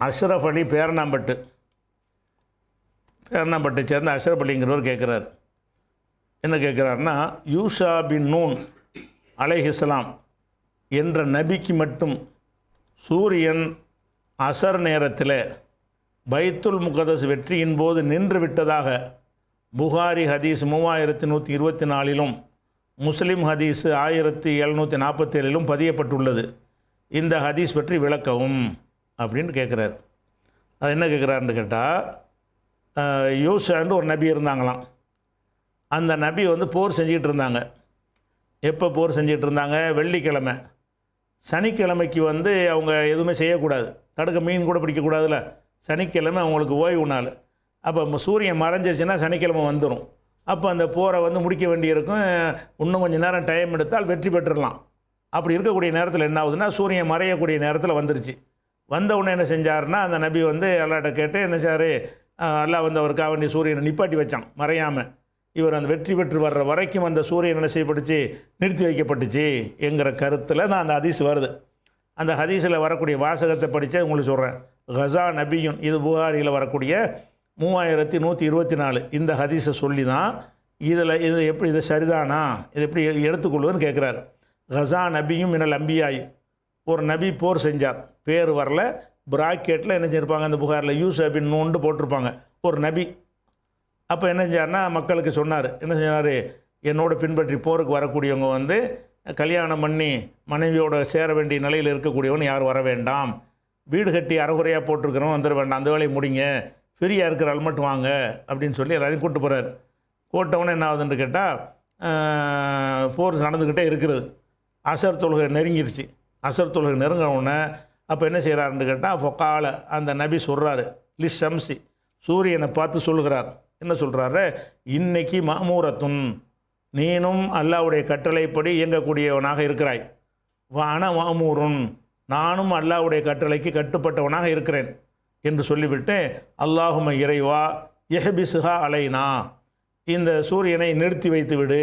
அஷ்ரஃப் அலி பேரணாம்பட்டு பேரணாம்பட்டை சேர்ந்த அஷ்ரஃப் அலிங்கிறவர் கேட்குறாரு என்ன கேட்குறாருன்னா யூஷா பின் நூன் அலைஹிஸ்லாம் என்ற நபிக்கு மட்டும் சூரியன் அசர் நேரத்தில் பைத்துல் முகதஸ் வெற்றியின் போது நின்று விட்டதாக புகாரி ஹதீஸ் மூவாயிரத்தி நூற்றி இருபத்தி நாலிலும் முஸ்லீம் ஹதீஸ் ஆயிரத்தி எழுநூற்றி நாற்பத்தேழிலும் பதியப்பட்டுள்ளது. இந்த ஹதீஸ் பற்றி விளக்கவும். அப்படின்னு கேட்குறாரு அது என்ன கேட்குறாருன்னு கேட்டால் யூசான்னு ஒரு நபி இருந்தாங்களாம். அந்த நபி வந்து போர் செஞ்சுக்கிட்டு இருந்தாங்க. எப்போ போர் செஞ்சிகிட்டு இருந்தாங்க? வெள்ளிக்கிழமை. சனிக்கிழமைக்கு வந்து அவங்க எதுவுமே செய்யக்கூடாது. தடுக்க மீன் கூட பிடிக்கக்கூடாதுல்ல சனிக்கிழமை அவங்களுக்கு ஓய்வு நாள். அப்போ சூரியன் மறைஞ்சிருச்சுன்னா சனிக்கிழமை வந்துடும் அப்போ அந்த போரை வந்து முடிக்க வேண்டியிருக்கும். இன்னும் கொஞ்சம் நேரம் டைம் எடுத்தால் வெற்றி பெற்றுடலாம். அப்படி இருக்கக்கூடிய நேரத்தில் என்ன ஆகுதுன்னா சூரியன் மறையக்கூடிய நேரத்தில் வந்துருச்சு. வந்த உடனே என்ன செஞ்சாருன்னா அந்த நபி வந்து அல்லாட்ட கேட்டு என்ன செய்யார் அல்லாஹ் வந்து அவருக்காக வேண்டிய சூரியனை நிப்பாட்டி வச்சான் மறையாமல் இவர் அந்த வெற்றி பெற்று வர்ற வரைக்கும் அந்த சூரியன் என்ன செய்யப்பட்டுச்சு? நிறுத்தி வைக்கப்பட்டுச்சு என்கிற கருத்தில் தான் அந்த ஹதீஸ் வருது. அந்த ஹதீஸில் வரக்கூடிய வாசகத்தை படித்தா உங்களுக்கு சொல்கிறேன் ஹசா நபியுன் இது புகாரியில் வரக்கூடிய மூவாயிரத்தி நூற்றி இருபத்தி நாலு. இந்த ஹதீஸை சொல்லி தான் இதில் இது எப்படி இது சரிதானா? இது எப்படி எடுத்துக்கொள்வதுன்னு கேட்குறாரு ஹசா நபியும் மினல் அம்பியாயும் ஒரு நபி போர் செஞ்சார். பேர் வரல. பிராக்கெட்டில் என்ன செஞ்சிருப்பாங்க? அந்த புகாரில் யூஸ் அப்படின்னு நோண்டு போட்டிருப்பாங்க. ஒரு நபி. அப்போ என்ன செஞ்சார்னா மக்களுக்கு சொன்னார். என்ன செஞ்சார் என்னோட பின்பற்றி போருக்கு வரக்கூடியவங்க வந்து கல்யாணம் பண்ணி மனைவியோட சேர வேண்டிய நிலையில் இருக்கக்கூடியவன் யாரும் வர வேண்டாம். வீடு கட்டி அறகுறையாக போட்டிருக்கிறவன் வந்துட வேண்டாம். அந்த வேலையை முடிங்க. ஃப்ரீயாக இருக்கிற ஆள் மட்டும் வாங்க. அப்படின்னு சொல்லி எல்லாரையும் கூப்பிட்டு போகிறார் கூட்டவனே என்ன ஆகுதுன்னு கேட்டால் போர் நடந்துக்கிட்டே இருக்கிறது அசர் தொழுகை நெருங்கிருச்சு. அசர் தொழுகை நெருங்கின உடனே அப்போ என்ன செய்கிறாருன்னு கேட்டால் ஃபொக்கால அந்த நபி சொல்கிறாரு லிஸ் ஷம்சி. சூரியனை பார்த்து சொல்லுகிறார். என்ன சொல்கிறாரு இன்னைக்கு மாமூரத்துன் நீனும் அல்லாவுடைய கட்டளைப்படி இயங்கக்கூடியவனாக இருக்கிறாய். வான மாமூருன் நானும் அல்லாவுடைய கட்டளைக்கு கட்டுப்பட்டவனாக இருக்கிறேன் என்று சொல்லிவிட்டு அல்லாஹும இறைவா எஹபிசுஹா அலைனா இந்த சூரியனை நிறுத்தி வைத்து விடு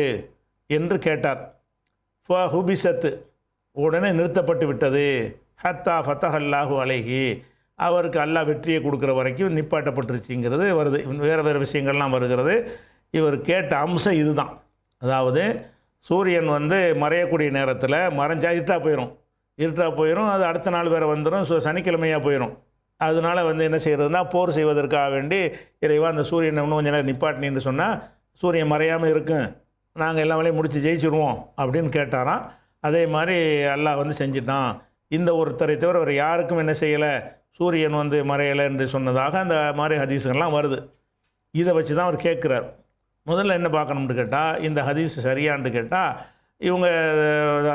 என்று கேட்டார். ஃப ஹுபிசத்து உடனே நிறுத்தப்பட்டு விட்டது. ஹத்தா ஃபத்தஹல்லாஹு அலைஹி. அவருக்கு அல்லாஹ் வெற்றியை கொடுக்குற வரைக்கும் நிப்பாட்டப்பட்டுருச்சுங்கிறது வருது. வேறு வேறு விஷயங்கள்லாம் வருகிறது. இவர் கேட்ட அம்சம் இதுதான். அதாவது சூரியன் வந்து மறையக்கூடிய நேரத்தில் மறைஞ்சா இருட்டாக போயிடும் இருட்டாக போயிடும் அது அடுத்த நாள் வேறு வந்துடும் ஸோ சனிக்கிழமையாக போயிடும் அதனால வந்து என்ன செய்கிறதுனா போர் செய்வதற்காக வேண்டி இறைவா அந்த சூரியனை இன்னும் கொஞ்சம் நேரம் நிப்பாட்டினின்னு சொன்னால் சூரியன் மறையாமல் இருக்கும் நாங்கள் எல்லா வேலையும் முடித்து ஜெயிச்சிருவோம் அப்படின்னு கேட்டாராம். அதே மாதிரி அல்லாஹ் வந்து செஞ்சிட்டான். இந்த ஒருத்தரை தவிர அவர் யாருக்கும் என்ன செய்யலை? சூரியன் வந்து மறையலை என்று சொன்னதாக அந்த மாதிரி ஹதீஸுகள்லாம் வருது. இதை வச்சு தான் அவர் கேட்குறார். முதல்ல என்ன பார்க்கணும்னு கேட்டால் இந்த ஹதீஸ் சரியான்னு கேட்டால் இவங்க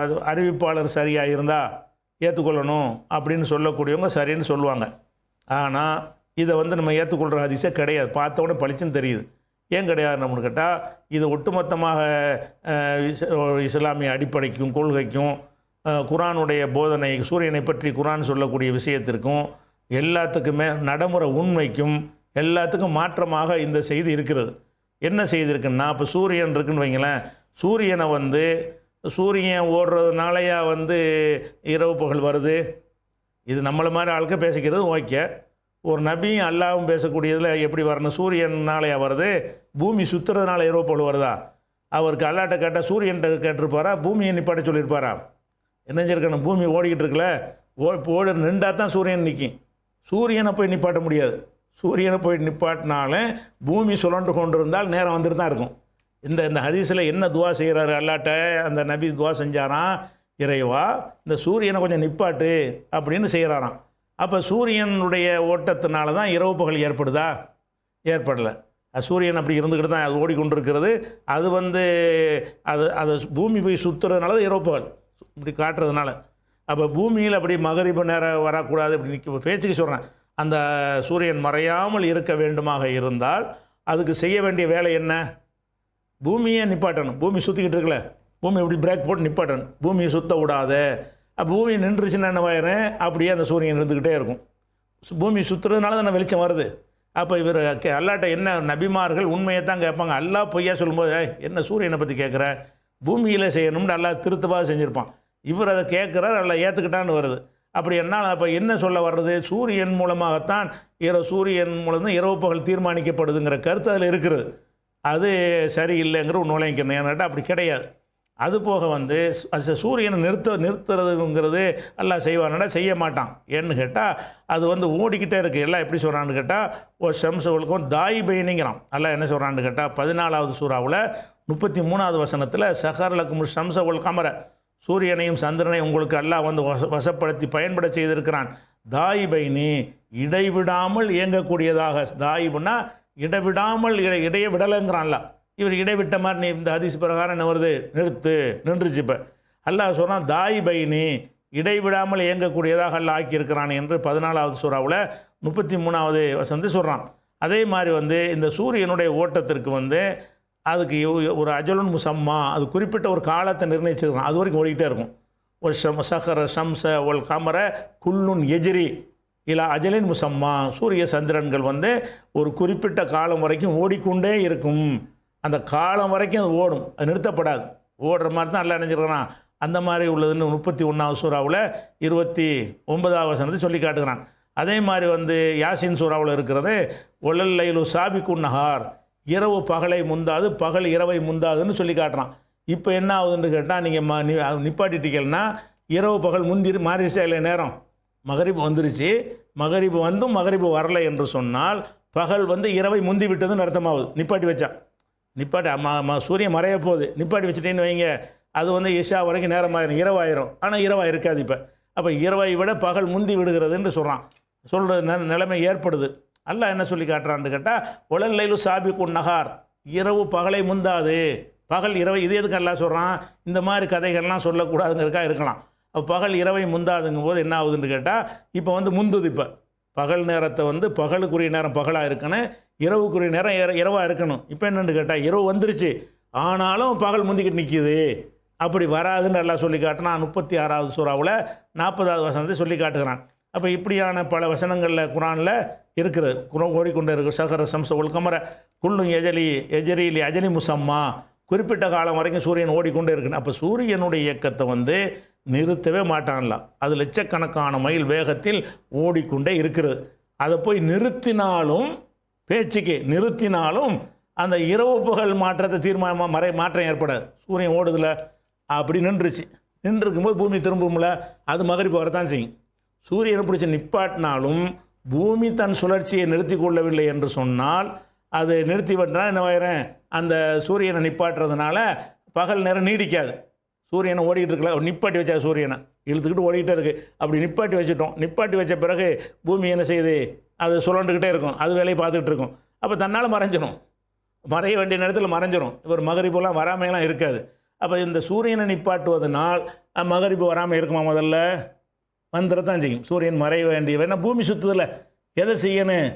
அது அறிவிப்பாளர் சரியாக இருந்தால் ஏற்றுக்கொள்ளணும் அப்படின்னு சொல்லக்கூடியவங்க சரின்னு சொல்லுவாங்க. ஆனால் இதை வந்து நம்ம ஏற்றுக்கொள்கிற ஹதீஸே கிடையாது. பார்த்த உடனே பளிச்சுன்னு தெரியுது. ஏன் கிடையாது கேட்டால் இது ஒட்டுமொத்தமாக இஸ்லாமிய அடிப்படைக்கும் கொள்கைக்கும் குரானுடைய போதனை சூரியனை பற்றி குரான் சொல்லக்கூடிய விஷயத்திற்கும் எல்லாத்துக்குமே நடைமுறை உண்மைக்கும் எல்லாத்துக்கும் மாற்றமாக இந்த செய்தி இருக்கிறது. என்ன செய்தி இருக்குன்னா இப்போ சூரியன் இருக்குன்னு வைங்களேன் சூரியனை வந்து சூரியன் ஓடுறதுனாலயா வந்து இரவு பகல் வருது? இது நம்மளை மாதிரி ஆளுக்க பேசிக்கிறது ஓகே. ஒரு நபியும் அல்லாவும் பேசக்கூடியதில் எப்படி வரணும்? சூரியனாலயா வருது? பூமி சுற்றுறதுனால இரவு பகல் வருதா அவருக்கு அல்லாட்ட கேட்டால் சூரியன்கிட்ட கேட்டிருப்பாரா? பூமியை நிப்பாட்ட சொல்லியிருப்பாரா? என்னஞ்சிருக்கணும் பூமி ஓடிக்கிட்டு இருக்கல ஓ ஓடு நின்றா தான் சூரியன் நிற்கும் சூரியனை போய் நிப்பாட்ட முடியாது. சூரியனை போய் நிப்பாட்டினாலும் பூமி சுழன்று கொண்டு இருந்தால் நேரம் வந்துட்டு தான் இருக்கும். இந்த இந்த ஹதீஸில் என்ன துவா செய்கிறாரு அல்லாட்ட? அந்த நபி துவா செஞ்சாராம் இறைவா இந்த சூரியனை கொஞ்சம் நிப்பாட்டு அப்படின்னு செய்கிறாராம். அப்போ சூரியனுடைய ஓட்டத்தினால தான் இரவு பகல் ஏற்படுதா? ஏற்படலை. சூரியன் அப்படி இருந்துக்கிட்டு தான் அது ஓடிக்கொண்டிருக்கிறது. அது வந்து அது அது பூமி போய் சுற்றுறதுனால தான் இரவு இப்படி காட்டுறதுனால. அப்போ பூமியில் அப்படி மகரிப நேரம் வரக்கூடாது அப்படி நிற்க பேச்சுக்கு சொல்கிறேன் அந்த சூரியன் மறையாமல் இருக்க வேண்டுமாக இருந்தால் அதுக்கு செய்ய வேண்டிய வேலை என்ன? பூமியை நிப்பாட்டணும். பூமி சுற்றிக்கிட்டு இருக்கல பூமி இப்படி பிரேக் போட்டு நிப்பாட்டணும். பூமியை சுத்த விடாத. அப்போ பூமி நின்றுச்சுன்னா என்ன அப்படியே அந்த சூரியன் இருந்துக்கிட்டே இருக்கும். பூமி சுற்றுறதுனால தானே வெளிச்சம் வருது. அப்போ இவர் கே- அல்லாட்ட என்ன நபிமார்கள் உண்மையை தான் கேட்பாங்க. அல்லா பொய்யா சொல்லும்போது என்ன சூரியனை பற்றி கேட்குற? பூமியில் செய்யணும்னு நல்லா திருத்தமாக செஞ்சுருப்பான். இவர் அதை கேட்குறாரு நல்லா ஏற்றுக்கிட்டான்னு வருது. அப்படி என்ன அப்போ என்ன சொல்ல வர்றது? சூரியன் மூலமாகத்தான் இரவு சூரியன் மூலம் தான் இரவு பகல் தீர்மானிக்கப்படுதுங்கிற கருத்து அதில் இருக்கிறது அது சரியில்லைங்கிற ஒரு நுழைக்கணும் ஏன்னாட்டா அப்படி கிடையாது. அது போக வந்து அது சூரியனை நிறுத்த நிறுத்துறதுங்கிறது எல்லாம் செய்வானா செய்ய மாட்டான் ஏன்னு கேட்டால் அது வந்து ஓடிக்கிட்டே இருக்குது எல்லாம் எப்படி சொல்கிறான்னு கேட்டால் ஒரு ஷம்சவளுக்கும் தாய் பையனிங்கிறான். எல்லாம் என்ன சொல்கிறான்னு கேட்டால் பதினாலாவது சூறாவில் முப்பத்தி மூணாவது வசனத்தில் சஹர்லக்கும் ஷம்சவல் கமர. சூரியனையும் சந்திரனையும் உங்களுக்கு எல்லாம் வந்து வச வசப்படுத்தி பயன்பட செய்திருக்கிறான். தாய் பைனி இடைவிடாமல் இயங்கக்கூடியதாக தாயிபுன்னா இடைவிடாமல் இடை இடைய விடலைங்கிறான்ல இவர் இடைவிட்ட மாதிரி நீ இந்த ஹதீஸ் பிரகாரம் என்ன வருது? நிறுத்து நின்றுச்சு இப்போ அல்லாஹ் சொன்னால் தாய் பைனி இடைவிடாமல் இயங்கக்கூடியதாக அல்ல ஆக்கியிருக்கிறான் என்று பதினாலாவது சூறாவில் முப்பத்தி மூணாவது வசந்து சொல்கிறான் அதே மாதிரி வந்து இந்த சூரியனுடைய ஓட்டத்திற்கு வந்து அதுக்கு யோ- ஒரு அஜலுன் முசம்மா அது குறிப்பிட்ட ஒரு காலத்தை நிர்ணயிச்சிருக்கான் அது வரைக்கும் ஓடிக்கிட்டே இருக்கும். ஒரு ஷம் சஹர ஷம்ச ஒல் கமர குல்லுன் எஜிரி இல்லை அஜலின் முசம்மா. சூரிய சந்திரன்கள் வந்து ஒரு குறிப்பிட்ட காலம் வரைக்கும் ஓடிக்கொண்டே இருக்கும். அந்த காலம் வரைக்கும் அது ஓடும். அது நிறுத்தப்படாது. ஓடுற மாதிரி தான் எல்லாம் நினைஞ்சிருக்கிறான்? அந்த மாதிரி உள்ளதுன்னு முப்பத்தி ஒன்றாவது சூறாவில் இருபத்தி ஒன்பதாவது வசனத்தை சொல்லி காட்டுகிறான். அதே மாதிரி வந்து யாசின் சூறாவில் இருக்கிறது ஒழல் லைலு சாபிக்குன் நஹார். இரவு பகலை முந்தாது பகல் இரவை முந்தாதுன்னு சொல்லி காட்டுறான். இப்போ என்ன ஆகுதுன்னு கேட்டால் நீங்கள் ம நி நிப்பாட்டிட்டீங்கன்னா இரவு பகல் முந்தி மாறிடுச்சா இல்லை நேரம்? மகரிப்பு வந்துருச்சு. மகரிப்பு வந்தும் மகரிப்பு வரலை என்று சொன்னால் பகல் வந்து இரவை முந்தி விட்டதுன்னு அர்த்தமாகுது. நிப்பாட்டி வச்சான். நிப்பாட்டி ம ம சூரியன் மறைய போகுது. நிப்பாட்டி வச்சுட்டேன்னு வைங்க. அது வந்து இஷா வரைக்கும் நேரமாயிரும் இரவாயிரும். ஆனால் இரவாக இருக்காது இப்போ. அப்போ இரவை விட பகல் முந்தி விடுகிறதுன்னு சொல்கிறான் சொல்கிற ந நிலைமை ஏற்படுது. அல்ல என்ன சொல்லி காட்டுறான்னு கேட்டால் உலல்லைலு சாபிக்குன் நகார் இரவு பகலை முந்தாது. பகல் இரவை இது எதுக்கு எல்லாம் சொல்கிறான் இந்த மாதிரி கதைகள்லாம் சொல்லக்கூடாதுங்கிறக்கா இருக்கலாம். அப்போ பகல் இரவை முந்தாதுங்கும் போது என்ன ஆகுதுன்னு கேட்டால் இப்போ வந்து முந்துது இப்போ. பகல் நேரத்தை வந்து பகலுக்குரிய நேரம் பகலாக இருக்குன்னு இரவுக்குரிய நேரம் இர இரவாக இருக்கணும். இப்போ என்னென்னு கேட்டால் இரவு வந்துருச்சு. ஆனாலும் பகல் முந்திக்கிட்டு நிற்கிது அப்படி வராதுன்னு எல்லாம் சொல்லி காட்டினா முப்பத்தி ஆறாவது சூறாவில் நாற்பதாவது வசனத்தை சொல்லி காட்டுகிறான். அப்போ இப்படியான பல வசனங்களில் குரானில் இருக்கிறது குரம் ஓடிக்கொண்டே இருக்கு சகர சம்ச உள்கமர குள்ளும் எஜலி எஜரிலி அஜலி முசம்மா. குறிப்பிட்ட காலம் வரைக்கும் சூரியன் ஓடிக்கொண்டே இருக்குன்னு அப்போ சூரியனுடைய இயக்கத்தை வந்து நிறுத்தவே மாட்டான்லாம் அது லட்சக்கணக்கான மைல் வேகத்தில் ஓடிக்கொண்டே இருக்கிறது அதை போய் நிறுத்தினாலும் பேச்சுக்கு நிறுத்தினாலும் அந்த இரவு புகழ் மாற்றத்தை தீர்மானமாக மறை மாற்றம் ஏற்படாது. சூரியன் ஓடுதுல அப்படி நின்றுச்சு. நின்றுருக்கும்போது பூமி திரும்பும்ல அது மகரிப்பு வரத்தான் செய்யும். சூரியனை பிடிச்சி நிப்பாட்டினாலும் பூமி தன் சுழற்சியை நிறுத்தி கொள்ளவில்லை என்று சொன்னால் அது நிறுத்தி விட்டால் என்ன ஆயிரும்? அந்த சூரியனை நிப்பாட்டுறதுனால பகல் நேரம் நீடிக்காது. சூரியனை ஓடிக்கிட்டு இருக்கல நிப்பாட்டி வச்சா சூரியனை. இழுத்துக்கிட்டு ஓடிக்கிட்டே இருக்குது அப்படி நிப்பாட்டி வச்சுட்டோம். நிப்பாட்டி வச்ச பிறகு பூமி என்ன செய்யுது? அது சுழண்டுக்கிட்டே இருக்கும். அது வேலையை பார்த்துக்கிட்டு இருக்கும். அப்போ தன்னால் மறைஞ்சிடும் மறைய வேண்டிய நேரத்தில் மறைஞ்சிரும். ஒரு மகரிப்புலாம் வராமையெல்லாம் இருக்காது. அப்போ இந்த சூரியனை நிப்பாட்டுவதனால் மகரிப்பு வராமல் இருக்குமா முதல்ல? வந்துடத்தான் செய்யும். சூரியன் மறைய வேண்டிய ஏன்னா பூமி சுற்றுதில்ல எதை செய்யணும்?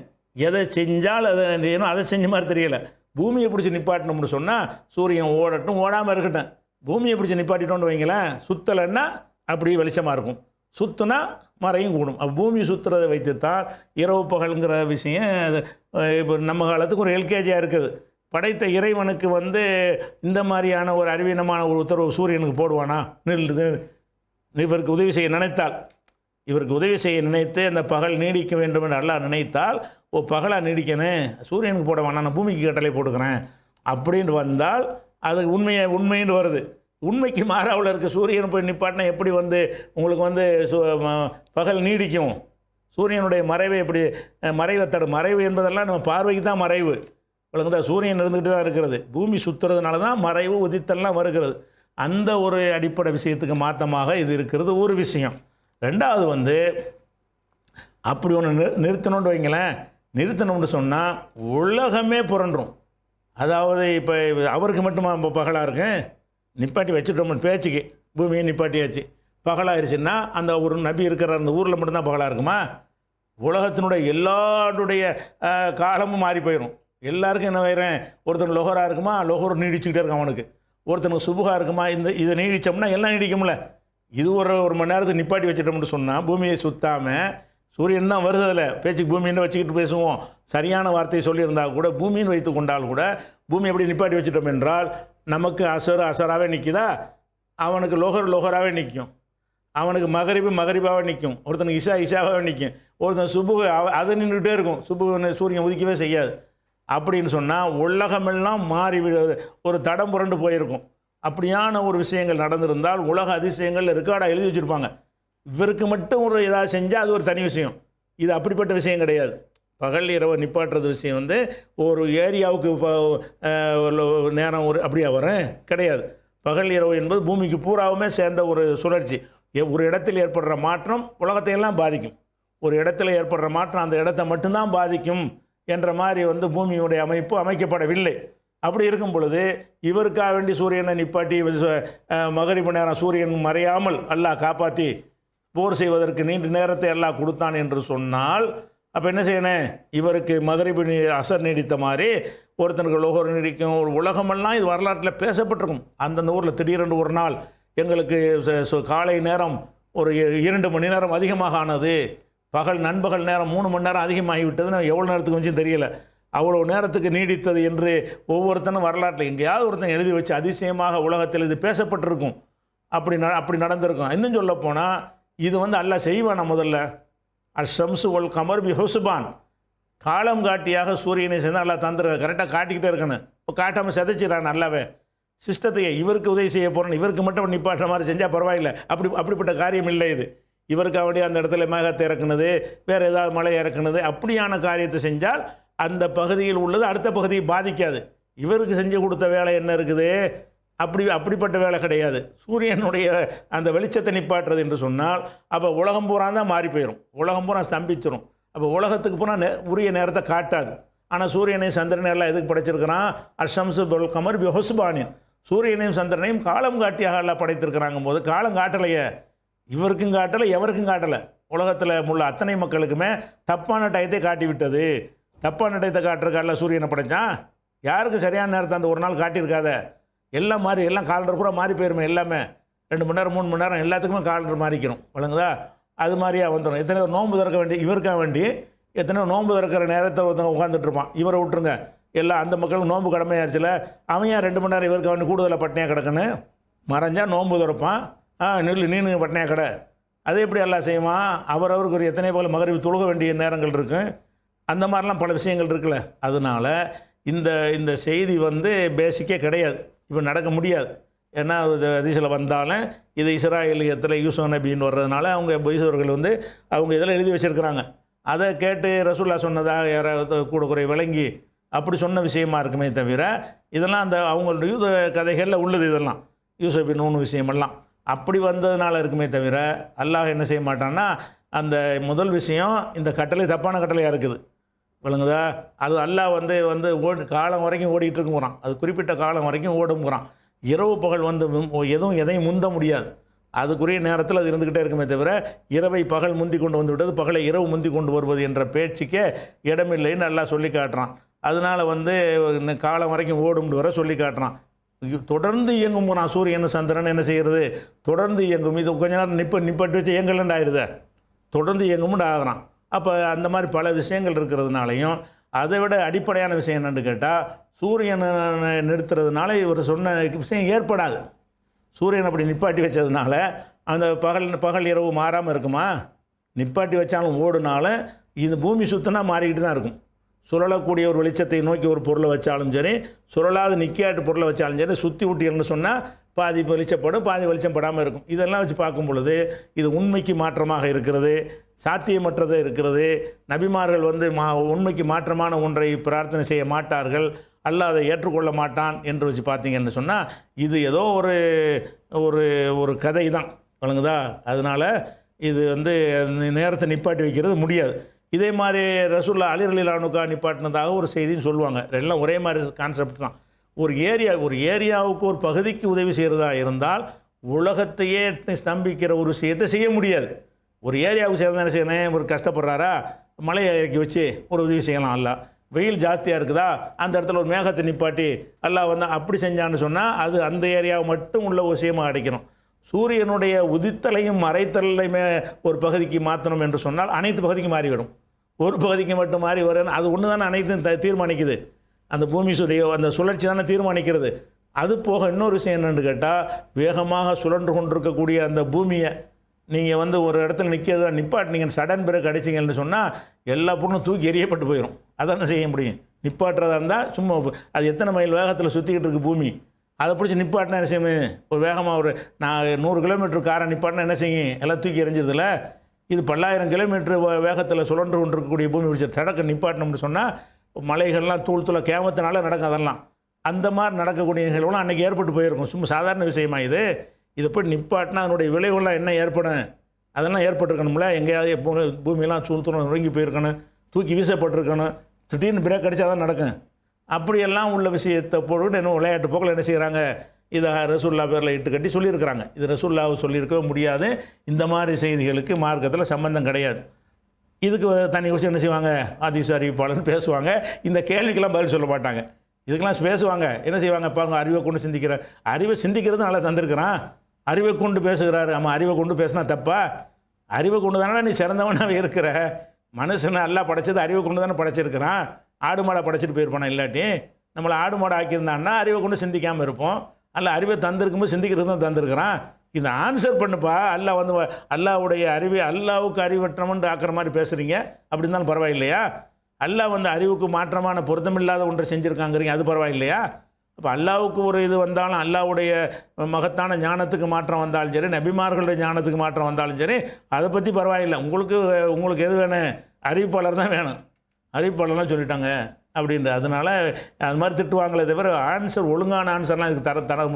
எதை செஞ்சால் அதை செய்யணும்? அதை செஞ்ச மாதிரி தெரியல. பூமியை பிடிச்சி நிப்பாட்டணும்னு சொன்னால் சூரியன் ஓடட்டும் ஓடாமல் இருக்கட்டும். பூமியை பிடிச்சி நிப்பாட்டிட்டோன்னு வைங்களேன் சுத்தலைன்னா அப்படியே வெளிச்சமாக இருக்கும். சுத்துனா மறையும் கூடும். அப்போ பூமி சுற்றுறதை வைத்துத்தான் இரவு பகலுங்கிற விஷயம் இப்போ நம்ம காலத்துக்கு ஒரு எல்கேஜியாக இருக்குது. படைத்த இறைவனுக்கு வந்து இந்த மாதிரியான ஒரு அறிவீனமான ஒரு உத்தரவு சூரியனுக்கு போடுவானா? நில்லுது இவருக்கு உதவி செய்ய நினைத்தால். இவருக்கு உதவி செய்ய நினைத்து அந்த பகல் நீடிக்க வேண்டும் என்று அல்லாஹ் நினைத்தால் ஓ பகலாக நீடிக்கணும் சூரியனுக்கு போட வேணாம் நான் பூமிக்கு கட்டளை போட்டுக்கிறேன். அப்படின்னு வந்தால் அது உண்மையை உண்மைன்னு வருது. உண்மைக்கு மாறாவில் இருக்க சூரியன் போய் நிப்பாட்டினா எப்படி வந்து உங்களுக்கு வந்து சு- ம- பகல் நீடிக்கும்? சூரியனுடைய மறைவை எப்படி மறைவை தடு மறைவு என்பதெல்லாம் நம்ம பார்வைக்கு தான் மறைவு. விளங்குதா? சூரியன் இருந்துக்கிட்டு தான் இருக்கிறது. பூமி சுற்றுறதுனால தான் மறைவு உதித்தல்லாம் வருகிறது. அந்த ஒரு அடிப்படை விஷயத்துக்கு மாற்றமாக இது இருக்கிறது ஒரு விஷயம். ரெண்டாவது வந்து அப்படி ஒன்று நிறு நிறுத்தணும்னு வைங்களேன். நிறுத்தணும்னு சொன்னால் உலகமே புரண்டும். அதாவது இப்போ அவருக்கு மட்டுமா இப்போ பகலாக இருக்கேன் நிப்பாட்டி வச்சுட்டோம்னு பேச்சுக்கு பூமியை நிப்பாட்டியாச்சு. பகலாயிருச்சுன்னா அந்த ஒரு நபி இருக்கிற அந்த ஊரில் மட்டும்தான் பகலாக இருக்குமா? உலகத்தினுடைய எல்லாருடைய காலமும் மாறி போயிடும் எல்லாருக்கும் என்ன வைறேன் ஒருத்தன் லொகராக இருக்குமா? லொஹர் நீடிச்சுக்கிட்டே இருக்கான் அவனுக்கு. ஒருத்தனுக்கு சுபுகாக இருக்குமா? இந்த இதை நீடிச்சோம்னா எல்லாம் நீடிக்கும்ல. இது ஒரு ஒரு மணி நேரத்துக்கு நிப்பாட்டி வச்சிட்டோம்னு சொன்னால் பூமியை சுத்தாமல் சூரியன் தான் வருது அதில். பேச்சுக்கு பூமின்னு வச்சுக்கிட்டு பேசுவோம்? சரியான வார்த்தையை சொல்லியிருந்தால் கூட பூமின்னு வைத்து கொண்டால் கூட பூமி எப்படி நிப்பாட்டி வச்சிட்டோம் என்றால் நமக்கு அசர் அசராகவே நிற்கிதா அவனுக்கு லோகர் லோகராகவே நிற்கும் அவனுக்கு மகரிபு மகரிபாகவே நிற்கும் ஒருத்தனுக்கு இஷா இஷாவாகவே நிற்கும் ஒருத்தன் சுபு அவ- அது நின்றுகிட்டே இருக்கும். சுபு சூரியன் உதிக்கவே செய்யாது. அப்படின்னு சொன்னால் உலகமெல்லாம் மாறி விழு ஒரு தடம் புரண்டு போயிருக்கும். அப்படியான ஒரு விஷயங்கள் நடந்திருந்தால் உலக அதிசயங்கள் ரெக்கார்டாக எழுதி வச்சுருப்பாங்க. இவருக்கு மட்டும் ஒரு ஏதாவது செஞ்சால் அது ஒரு தனி விஷயம். இது அப்படிப்பட்ட விஷயம் கிடையாது. பகல் இரவு நிப்பாட்டுறது விஷயம் வந்து ஒரு ஏரியாவுக்கு இப்போ நேரம் ஒரு அப்படியா வரேன் கிடையாது. பகல் இரவு என்பது பூமிக்கு பூராவுமே சேர்ந்த ஒரு சுழற்சி. எ- ஒரு இடத்தில் ஏற்படுற மாற்றம் உலகத்தையெல்லாம் பாதிக்கும். ஒரு இடத்துல ஏற்படுற மாற்றம் அந்த இடத்த மட்டும்தான் பாதிக்கும் என்ற மாதிரி வந்து பூமியுடைய அமைப்பு அமைக்கப்படவில்லை. அப்படி இருக்கும் பொழுது இவருக்காக வேண்டி சூரியனை நிப்பாட்டி மகரிப்பு நேரம் சூரியன் மறையாமல் அல்லாஹ் காப்பாற்றி போர் செய்வதற்கு நீண்ட நேரத்தை எல்லாம் கொடுத்தான் என்று சொன்னால் அப்போ என்ன செய்யணும் இவருக்கு மதுரை அசர் நீடித்த மாதிரி ஒருத்தனுக்கு லோகர் நீடிக்கும் ஒரு உலகமெல்லாம் இது வரலாற்றில் பேசப்பட்டிருக்கும். அந்தந்த ஊரில் திடீரென்று ஒரு நாள் எங்களுக்கு ச- சு- காலை நேரம் ஒரு இ- இரண்டு மணி நேரம் அதிகமாக ஆனது. பகல் நண்பகல் நேரம் மூணு மணி நேரம் அதிகமாகிவிட்டதுன்னு எவ்வளோ நேரத்துக்கு கொஞ்சம் தெரியல. அவ்வளோ நேரத்துக்கு நீடித்தது என்று ஒவ்வொருத்தனும் வரலாற்றில் எங்கேயாவது ஒருத்தன் எழுதி வச்சு அதிசயமாக உலகத்தில் இது பேசப்பட்டிருக்கும். அப்படி ந அப்படி நடந்திருக்கும். இன்னும் சொல்ல போனால் இது வந்து அல்ல செய்வானா முதல்ல? அஷம்சு ஒல் கமர் பி ஹுசுபான் காலம் காட்டியாக சூரியனை சேர்ந்து நல்லா தந்துருக்க கரெக்டாக காட்டிக்கிட்டே இருக்கணும். இப்போ காட்டாமல் செதைச்சிடறான் நல்லாவே. சிஸ்டத்தையே இவருக்கு உதவி செய்ய போகிறேன் இவருக்கு மட்டும் நிப்பாட்டுற மாதிரி செஞ்சால் பரவாயில்ல. அப்படி அப்படிப்பட்ட காரியம் இல்லை இது. இவருக்கு வேண்டிய அந்த இடத்துல மேகத்தை இறக்குனது வேறு ஏதாவது மழை இறக்குனது அப்படியான காரியத்தை செஞ்சால் அந்த பகுதியில் உள்ளது அடுத்த பகுதியை பாதிக்காது. இவருக்கு செஞ்சு கொடுத்த வேலை என்ன இருக்குது? அப்படி அப்படிப்பட்ட வேலை கிடையாது. சூரியனுடைய அந்த வெளிச்சத்தை நிப்பாட்டுறது என்று சொன்னால் அப்போ உலகம் பூரா தான் மாறி போயிடும் உலகம் பூரா ஸ்தம்பிச்சிடும் அப்போ உலகத்துக்கு பூரா நே உரிய நேரத்தை காட்டாது. ஆனால் சூரியனை சந்திரனை எல்லாம் எதுக்கு படைச்சிருக்கிறான்? அஷம்சு பொல் கமர் பி சூரியனையும் சந்திரனையும் காலம் காட்டியாக எல்லாம் படைத்திருக்கிறாங்க போது காலம் காட்டலையே. இவருக்கும் காட்டலை எவருக்கும் காட்டலை? உலகத்தில் உள்ள அத்தனை மக்களுக்குமே தப்பான டயத்தை காட்டி விட்டது தப்பான டயத்தை காட்டுறக்கால சூரியனை படைச்சான்? யாருக்கு சரியான நேரத்தை அந்த ஒரு நாள் காட்டியிருக்காத? எல்லாம் மாறி எல்லாம் காலண்டர் பூரா மாறி போயிருமே எல்லாமே. ரெண்டு மணி நேரம் மூணு மணி நேரம் எல்லாத்துக்குமே காலண்டர் மாறிக்கணும். விளங்குதா? அது மாதிரியா வந்துடும் எத்தனையோ நோன்பு திறக்க வேண்டி இவருக்காக வேண்டி எத்தனையோ நோன்பு திறக்கிற நேரத்தில் ஒருத்தவங்க உட்காந்துட்டு இருப்பான். இவரை விட்டுருங்க. எல்லாம் அந்த மக்களுக்கு நோன்பு கடமையாச்சுல. அவன் ஏன் ரெண்டு மணி நேரம் இவருக்கு வேண்டி கூடுதலாக பட்டினியாக கிடக்குன்னு? மறைஞ்சா நோன்பு திறப்பான். ஆ நில்லு நீனு பட்டினியாக கடை. அதை எப்படி எல்லாம் செய்வான்? அவரவருக்கு ஒரு எத்தனை போல் மகரிவு தொழுக வேண்டிய நேரங்கள் இருக்குது அந்த மாதிரிலாம் பல விஷயங்கள் இருக்குல்ல. அதனால இந்த இந்த செய்தி வந்து பேசிக்கே கிடையாது. இப்போ நடக்க முடியாது. ஏன்னா அதிசயில் வந்தாலும் இது இஸ்ராயலியத்தில் யூசுப் நபின்னு வர்றதுனால அவங்க பொய்சவர்கள் வந்து அவங்க இதில் எழுதி வச்சுருக்கிறாங்க. அதை கேட்டு ரசூல்லா சொன்னதாக யாராவது கூட குறை விளங்கி அப்படி சொன்ன விஷயமா இருக்குமே தவிர இதெல்லாம் அந்த அவங்களுடைய யூத கதைகளில் உள்ளது இதெல்லாம். யூசபி நூணு விஷயமெல்லாம். அப்படி வந்ததுனால இருக்குமே தவிர அல்லாஹ் என்ன செய்ய மாட்டான்னா அந்த முதல் விஷயம் இந்த கட்டளை தப்பான கட்டளையாக இருக்குது. விளங்குதா? அது அல்லாஹ் வந்து வந்து ஓடி காலம் வரைக்கும் ஓடிட்டு இருக்குங்கிறான் அது குறிப்பிட்ட காலம் வரைக்கும் ஓடுங்கிறான் இரவு பகல் வந்து எதுவும் எதையும் முந்த முடியாது. அதுக்குரிய நேரத்தில் அது இருந்துக்கிட்டே இருக்குமே தவிர இரவை பகல் முந்தி கொண்டு வந்து விட்டது பகலை இரவு முந்தி கொண்டு வருவது என்ற பேச்சுக்கே இடமில்லைன்னு நல்லா சொல்லி காட்டுறான். அதனால் வந்து இந்த காலம் வரைக்கும் ஓடும்னு வர சொல்லி காட்டுறான். தொடர்ந்து இயங்கும் நான் சூரியன் சந்திரன் என்ன செய்கிறது தொடர்ந்து இயங்கும். இது கொஞ்ச நேரம் நிப்ப நிப்பட்டு வச்சு இயங்கலன்னு ஆயிடுதே தொடர்ந்து இயங்கும்னு ஆகிறான். அப்போ அந்த மாதிரி பல விஷயங்கள் இருக்கிறதுனாலையும் அதை விட அடிப்படையான விஷயம் என்னென்னு கேட்டால் சூரியனை நிறுத்துறதுனால இவர் சொன்ன விஷயம் ஏற்படாது. சூரியன் அப்படி நிப்பாட்டி வச்சதுனால அந்த பகல் பகல் இரவு மாறாமல் இருக்குமா? நிப்பாட்டி வச்சாலும் ஓடுனாலும் இது பூமி சுத்தினா மாறிக்கிட்டு தான் இருக்கும். சுழலக்கூடிய ஒரு வெளிச்சத்தை நோக்கி ஒரு பொருளை வச்சாலும் சரி சுழலாத நிற்காட்டு பொருளை வச்சாலும் சரி சுற்றி விட்டீங்கன்னு சொன்னால் பாதி வெளிச்சப்படும் பாதி வெளிச்சம் படாமல் இருக்கும். இதெல்லாம் வச்சு பார்க்கும் பொழுது இது உண்மைக்கு மாற்றமாக இருக்கிறது. சாத்தியமற்றது இருக்கிறது. நபிமார்கள் வந்து மா உண்மைக்கு மாற்றமான ஒன்றை பிரார்த்தனை செய்ய மாட்டார்கள். அல்ல அதை ஏற்றுக்கொள்ள மாட்டான் என்று வச்சு பார்த்தீங்கன்னு சொன்னால் இது ஏதோ ஒரு ஒரு ஒரு கதை தான் வழங்குதா அதனால் இது வந்து நேரத்தை நிப்பாட்டி வைக்கிறது முடியாது. இதே மாதிரி ரசூல்லா அலிரலிலானுக்கா நிப்பாட்டினதாக ஒரு செய்தின்னு சொல்லுவாங்க. எல்லாம் ஒரே மாதிரி கான்செப்ட் தான். ஒரு ஏரியா ஒரு ஏரியாவுக்கு ஒரு பகுதிக்கு உதவி செய்கிறதா இருந்தால் உலகத்தையே ஸ்தம்பிக்கிற ஒரு விஷயத்தை செய்ய முடியாது. ஒரு ஏரியாவுக்கு சேர்ந்து என்ன செய்யணும்? ஒரு கஷ்டப்படுறாரா? மலையை இறக்கி வச்சு ஒரு உதவி செய்யலாம். அல்ல. வெயில் ஜாஸ்தியாக இருக்குதா? அந்த இடத்துல ஒரு மேகத்தை நிப்பாட்டி எல்லாம் வந்து அப்படி செஞ்சான்னு சொன்னால் அது அந்த ஏரியாவை மட்டும் உள்ள விஷயமாக அடைக்கணும். சூரியனுடைய உதித்தலையும் மறைத்தலையுமே ஒரு பகுதிக்கு மாற்றணும் என்று சொன்னால் அனைத்து பகுதிக்கும் மாறிவிடும். ஒரு பகுதிக்கு மட்டும் மாறி வர அது ஒன்று தானே அனைத்தும் த தீர்மானிக்குது. அந்த பூமி சுடைய அந்த சுழற்சி தானே தீர்மானிக்கிறது. அது போக இன்னொரு விஷயம் என்னென்னு கேட்டால் வேகமாக சுழன்று கொண்டிருக்கக்கூடிய அந்த பூமியை நீங்கள் வந்து ஒரு இடத்துல நிற்கிறத நிப்பாட்டினீங்கன்னு சடன் பிரேக் அடிச்சிங்கன்னு சொன்னால் எல்லா பொண்ணும் தூக்கி எறியப்பட்டு போயிடும் அதான் செய்ய முடியும். நிப்பாட்டுறதா இருந்தால் சும்மா அது எத்தனை மைல் வேகத்தில் சுற்றிக்கிட்டு இருக்கு பூமி. அதை பிடிச்சி நிப்பாட்டினா என்ன செய்யணும் ஒரு வேகமாக ஒரு நான் நூறு கிலோமீட்டர் காரை நிப்பாட்டினா என்ன செய்யும் எல்லாம் தூக்கி எறிஞ்சிருதுல? இது பல்லாயிரம் கிலோமீட்டர் வேகத்தில் சுழன்று கொண்டு இருக்கக்கூடிய பூமி பிடிச்ச தடக்க நிப்பாட்டணும்னு சொன்னால் மலைகள்லாம் தூள் தூள கேமத்தினால நடக்கும் அதெல்லாம். அந்த மாதிரி நடக்கக்கூடிய நிகழ்வுலாம் அன்றைக்கி ஏற்பட்டு போயிருக்கும். சும்மா சாதாரண விஷயமா இது. இதை போய் நிப்பாட்டினா அதனுடைய விளைவுலாம் என்ன ஏற்படும்? அதெல்லாம் ஏற்பட்டிருக்கணும்ல? எங்கேயாவது எப்போ பூமியெல்லாம் சூழ் தூரம் நொறுங்கி போயிருக்கணும் தூக்கி வீசப்பட்டிருக்கணும் திடீர்னு பிரேக் அடித்தா தான் நடக்கும். அப்படியெல்லாம் உள்ள விஷயத்தை போட்டு என்ன விளையாட்டு போக்கில் என்ன செய்கிறாங்க இதை ரசூல்லா பேரில் இட்டு கட்டி சொல்லியிருக்கிறாங்க. இது ரசூல்லாவை சொல்லியிருக்கவே முடியாது. இந்த மாதிரி செய்திகளுக்கு மார்க்கத்தில் சம்பந்தம் கிடையாது. இதுக்கு தனி குறித்து என்ன செய்வாங்க? ஆதிசு அறிவிப்பாளர்னு பேசுவாங்க. இந்த கேள்விக்கெல்லாம் பதில் சொல்ல மாட்டாங்க. இதுக்கெல்லாம் பேசுவாங்க. என்ன செய்வாங்க? இப்போ அவங்க அறிவை கொண்டு சிந்திக்கிற அறிவை சிந்திக்கிறது நல்லா தந்திருக்கிறான். அறிவை கொண்டு பேசுகிறாரு. ஆமாம் அறிவை கொண்டு பேசினா தப்பா? அறிவை கொண்டு தானே நீ சிறந்தவனாக இருக்கிற? மனுஷனை நல்லா படைச்சது அறிவை கொண்டு தானே படைச்சிருக்கிறான். ஆடு மாடை படைச்சிட்டு போயிருப்பானா இல்லாட்டி? நம்மளை ஆடு மாடை ஆக்கியிருந்தான்னா அறிவை கொண்டு சிந்திக்காமல் இருப்போம். அல்ல அறிவை தந்திருக்கும்போது சிந்திக்கிறது தான் தந்திருக்கிறான். இந்த ஆன்சர் பண்ணுப்பா. அல்லா வந்து அல்லாவுடைய அறிவை அல்லாவுக்கு அறிவற்றமன்று ஆக்கிற மாதிரி பேசுகிறீங்க அப்படி இருந்தாலும் பரவாயில்லையா? அல்லா வந்து அறிவுக்கு மாற்றமான பொருத்தமில்லாத ஒன்றை செஞ்சுருக்காங்கிறீங்க. அது பரவாயில்லையா? அப்போ அல்லாவுக்கு ஒரு இது வந்தாலும் அல்லாவுடைய மகத்தான ஞானத்துக்கு மாற்றம் வந்தாலும் சரி நபிமார்களுடைய ஞானத்துக்கு மாற்றம் வந்தாலும் சரி அதை பற்றி பரவாயில்லை. உங்களுக்கு உங்களுக்கு எது வேணும்? அறிவிப்பாளர் தான் வேணும். அறிவிப்பாளர்லாம் சொல்லிட்டாங்க அப்படின்ற அதனால அது மாதிரி திட்டுவாங்களே தவிர ஆன்சர் ஒழுங்கான ஆன்சர்லாம் இதுக்கு தர தர